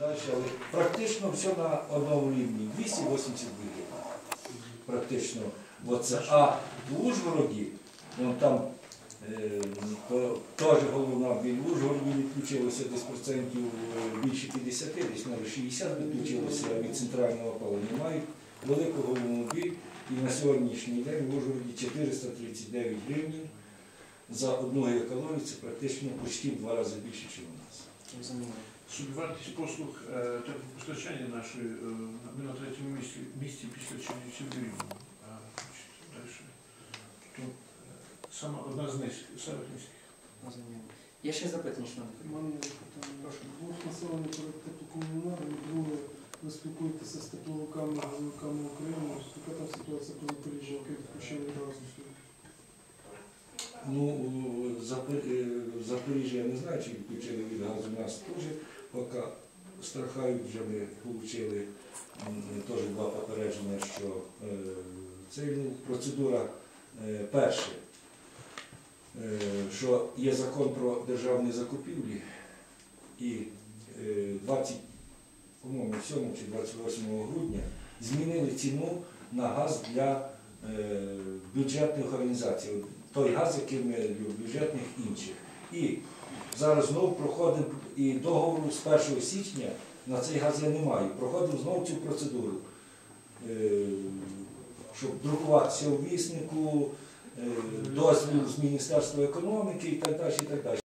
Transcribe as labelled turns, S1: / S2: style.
S1: далі, але практично все на одному рівні. 282 гривні. Практично. Оце. А в Ужгороді, вон там е, теж головна біль в Ужгороді відключилося десь процентів е, більше 50, десь навіть 60 відключилося від центрального опалення. Мають велику головну біль. І на сьогоднішній день в Ужгороді 439 гривень за одну гігакалорію, це практично почти в два рази більше, ніж у нас.
S2: Собівартість послуг е, теплопостачання нашої е, ми на третьому місці, місці після Чернівців Рівного. Е, саме одна з низьких, самих низьких.
S3: Є ще запитання, шановні
S4: У мене є питання. Двох населення перед теплокомуненерго, друге, ви спілкуєтеся з тепловиками, газовиками України. Яка там ситуація по Запоріжжя, яке відключення газу сьогодні?
S1: Ну, е, в Запоріжжі я не знаю, чи відключили від газу нас теж, поки страхають, вже ми отримали теж два попередження, що е, це ну, процедура е, перше, е, що є закон про державні закупівлі і е, 20, по-моєму, 7 чи 28 грудня змінили ціну на газ для е, бюджетних організацій. Той газ, який ми в бюджетних інших. І зараз знову проходимо і договору з 1 січня на цей газ я не маю. Проходимо знову цю процедуру, е, щоб друкуватися у віснику, е, дозвіл з Міністерства економіки і так далі. І так далі.